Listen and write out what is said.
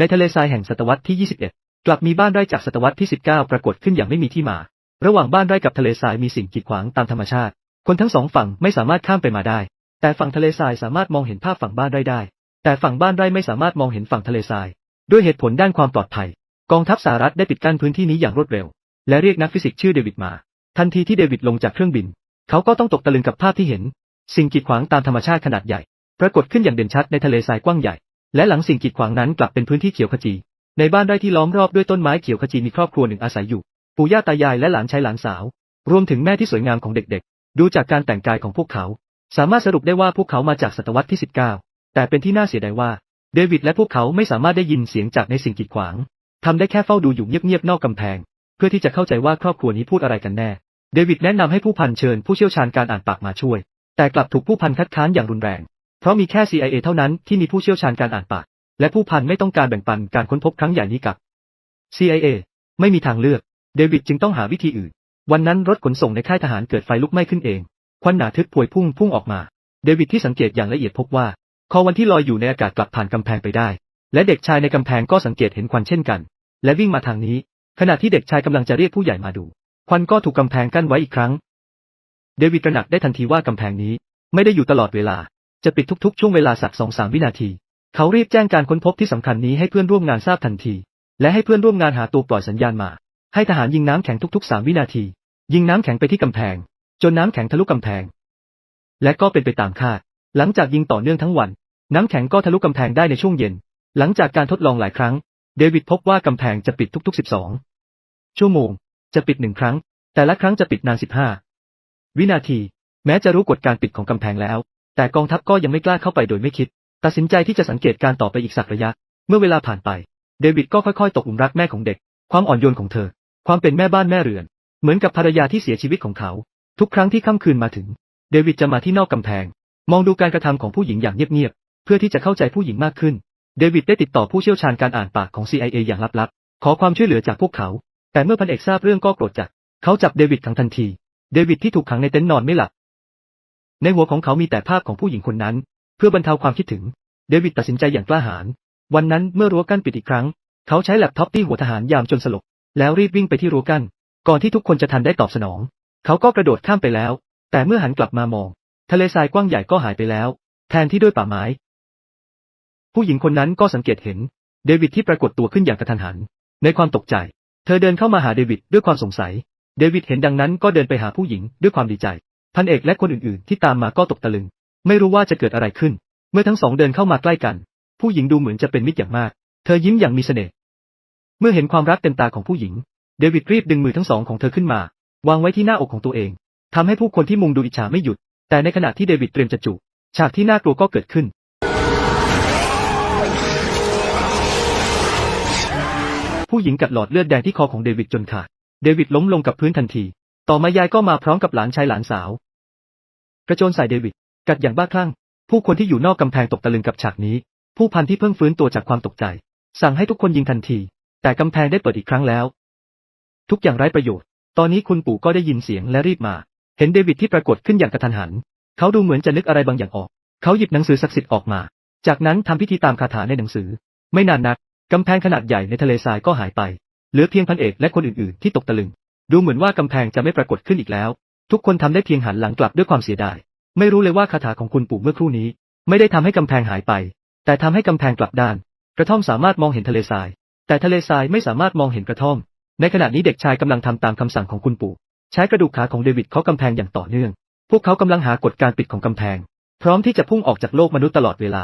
ในทะเลทรายแห่งศตวรรษที่ 21 กลับมีบ้านไร่จากศตวรรษที่ 19 ปรากฏขึ้นอย่างไม่มีที่มา ระหว่างบ้านไร่กับทะเลทรายมีสิ่งกีดขวางตามธรรมชาติ คนทั้งสองฝั่งไม่สามารถข้ามไปมาได้ แต่ฝั่งทะเลทรายสามารถมองเห็นภาพฝั่งบ้านไร่ได้ แต่ฝั่งบ้านไร่ไม่สามารถมองเห็นฝั่งทะเลทราย ด้วยเหตุผลด้านความปลอดภัย กองทัพสหรัฐได้ปิดกั้นพื้นที่นี้อย่างรวดเร็ว และเรียกนักฟิสิกส์ชื่อเดวิดมา ทันทีที่เดวิดลงจากเครื่องบิน เขาก็ต้องตกตะลึงกับภาพที่เห็น สิ่งกีดขวางตามธรรมชาติขนาดใหญ่ ปรากฏขึ้นอย่างเด่นชัดในทะเลทรายกว้างใหญ่ และหลังสิ่งกีดขวางนั้นกลับเป็นพื้นที่เขียวขจี ในบ้านไร่ที่ล้อมรอบด้วยต้นไม้เขียวขจีมีครอบครัวหนึ่งอาศัยอยู่ ปู่ย่าตายายและหลานชายหลานสาว รวมถึงแม่ที่สวยงามของเด็กๆ ดูจากการแต่งกายของพวกเขา สามารถสรุปได้ว่าพวกเขามาจากศตวรรษที่ 19 แต่เป็นที่น่าเสียดายว่า เดวิดและพวกเขาไม่สามารถได้ยินเสียงจากในสิ่งกีดขวางทำได้แค่เฝ้าดูอยู่เงียบๆนอกกำแพง เพื่อที่จะเข้าใจว่าครอบครัวนี้พูดอะไรกันแน่ เดวิดแนะนำให้ผู้พันเชิญผู้เชี่ยวชาญการอ่านปากมาช่วย แต่กลับถูกผู้พันคัดค้านอย่างรุนแรง เพราะมีแค่ CIA เท่านั้นที่มีผู้เชี่ยวชาญการอ่านปาก และผู้พันไม่ต้องการแบ่งปันการค้นพบครั้งใหญ่นี้กับ CIA ไม่มีทางเลือก เดวิดจึงต้องหาวิธีอื่น วันนั้นรถขนส่งในค่ายทหารเกิดไฟลุกไหม้ขึ้นเอง ควันหนาทึบพวยพุ่งพุ่งออกมา เดวิดที่สังเกตอย่างละเอียดพบว่า คอวันที่ลอยอยู่ในอากาศกลับผ่านกำแพงไปได้ และเด็กชายในกำแพงก็สังเกตเห็นควันเช่นกัน และวิ่งมาทางนี้ ขณะที่เด็กชายกำลังจะเรียกผู้ใหญ่มาดู ควันก็ถูกกำแพงกั้นไว้อีกครั้ง เดวิดตระหนักได้ทันทีว่ากำแพงนี้ ไม่ได้อยู่ตลอดเวลา จะปิดทุกๆ ช่วงเวลาสักสองสามวินาที เขารีบแจ้งการค้นพบที่สำคัญนี้ให้เพื่อนร่วมงานทราบทันที และให้เพื่อนร่วมงานหาตัวปล่อยสัญญาณมา ให้ทหารยิงน้ำแข็งทุกๆ3วินาที ยิงน้ำแข็งไปที่กำแพง จนน้ำแข็งทะลุกำแพง และก็เป็นไปตามคาด หลังจากยิงต่อเนื่องทั้งวัน น้ำแข็งก็ทะลุกำแพงได้ในช่วงเย็น หลังจากการทดลองหลายครั้ง เดวิดพบว่ากำแพงจะปิดทุก ๆ 12 ชั่วโมง จะปิดหนึ่งครั้ง แต่ละครั้งจะปิดนาน15 วินาที แม้จะรู้กฎการปิดของกำแพงแล้ว แต่กองทัพก็ยังไม่กล้าเข้าไปโดยไม่คิด ตัดสินใจที่จะสังเกตการต่อไปอีกสักระยะ เมื่อเวลาผ่านไป เดวิดก็ค่อยๆ ตกหลุมรักแม่ของเด็ก ความอ่อนโยนของเธอ ความเป็นแม่บ้านแม่เรือน เหมือนกับภรรยาที่เสียชีวิตของเขา ทุกครั้งที่ค่ำคืนมาถึง เดวิดจะมาที่นอกกำแพง มองดูการกระทำของผู้หญิงอย่างเงียบๆ เพื่อที่จะเข้าใจผู้หญิงมากขึ้น เดวิดได้ติดต่อผู้เชี่ยวชาญการอ่านปากของ CIA อย่างลับๆ ขอความช่วยเหลือจากพวกเขา แต่เมื่อพันเอกทราบเรื่องก็โกรธจัด เขาจับเดวิดขังทันที เดวิดที่ถูกขังในเต็นท์นอนไม่หลับ ในหัวของเขามีแต่ภาพของผู้หญิงคนนั้น เพื่อบรรเทาความคิดถึง เดวิดตัดสินใจอย่างกล้าหาญ วันนั้นเมื่อรั้วกั้นปิดอีกครั้ง เขาใช้แล็ปท็อปที่หัวทหารยามจนสลบ แล้วรีบวิ่งไปที่รั้วกั้น ก่อนที่ทุกคนจะทันได้ตอบสนอง เขาก็กระโดดข้ามไปแล้ว แต่เมื่อหันกลับมามอง ทะเลทรายกว้างใหญ่ก็หายไปแล้ว แทนที่ด้วยป่าไม้ ผู้หญิงคนนั้นก็สังเกตเห็น เดวิดที่ปรากฏตัวขึ้นอย่างกระทันหัน ในความตกใจ เธอเดินเข้ามาหาเดวิดด้วยความสงสัย เดวิดเห็นดังนั้นก็เดินไปหาผู้หญิงด้วยความดีใจ พันเอกและคนอื่นๆ ที่ตามมาก็ตกตะลึง ไม่รู้ว่าจะเกิดอะไรขึ้น เมื่อทั้งสองเดินเข้ามาใกล้กัน ผู้หญิงดูเหมือนจะเป็นมิตรอย่างมาก เธอยิ้มอย่างมีเสน่ห์เมื่อเห็นความรักเต็มตาของผู้หญิง เดวิดรีบดึงมือทั้งสองของเธอขึ้นมา วางไว้ที่หน้าอกของตัวเองทำให้ผู้คนที่มุงดูอิจฉาไม่หยุด แต่ในขณะที่เดวิดเตรียมจะจูบฉากที่น่ากลัวก็เกิดขึ้นผู้หญิงกัดหลอดเลือดแดงที่คอของเดวิดจนขาด เดวิดล้มลงกับพื้นทันที ต่อมายายก็มาพร้อมกับหลานชายหลานสาว กระโจนใส่เดวิด กัดอย่างบ้าคลั่ง ผู้คนที่อยู่นอกกำแพงตกตะลึงกับฉากนี้ ผู้พันที่เพิ่งฟื้นตัวจากความตกใจ สั่งให้ทุกคนยิงทันที แต่กำแพงได้เปิดอีกครั้งแล้ว ทุกอย่างไร้ประโยชน์ ตอนนี้คุณปู่ก็ได้ยินเสียงและรีบมา เห็นเดวิดที่ปรากฏขึ้นอย่างกระทันหัน เขาดูเหมือนจะนึกอะไรบางอย่างออก เขาหยิบหนังสือศักดิ์สิทธิ์ออกมา จากนั้นทำพิธีตามคาถาในหนังสือ ไม่นานนักกำแพงขนาดใหญ่ในทะเลทรายก็หายไป เหลือเพียงพันเอกและคนอื่นๆ ที่ตกตะลึง ดูเหมือนว่ากำแพงจะไม่ปรากฏขึ้นอีกแล้ว ทุกคนทำได้เพียงหันหลังกลับด้วยความเสียดาย ไม่รู้เลยว่าคาถาของคุณปู่เมื่อครู่นี้ ไม่ได้ทำให้กำแพงหายไป แต่ทำให้กำแพงกลับด้าน กระท่อมสามารถมองเห็นทะเลทราย แต่ทะเลทรายไม่สามารถมองเห็นกระท่อม ในขณะนี้เด็กชายกำลังทำตามคำสั่งของคุณปู่ ใช้กระดูกขาของเดวิดเคาะกำแพงอย่างต่อเนื่อง พวกเขากำลังหากฎการปิดของกำแพง พร้อมที่จะพุ่งออกจากโลกมนุษย์ตลอดเวลา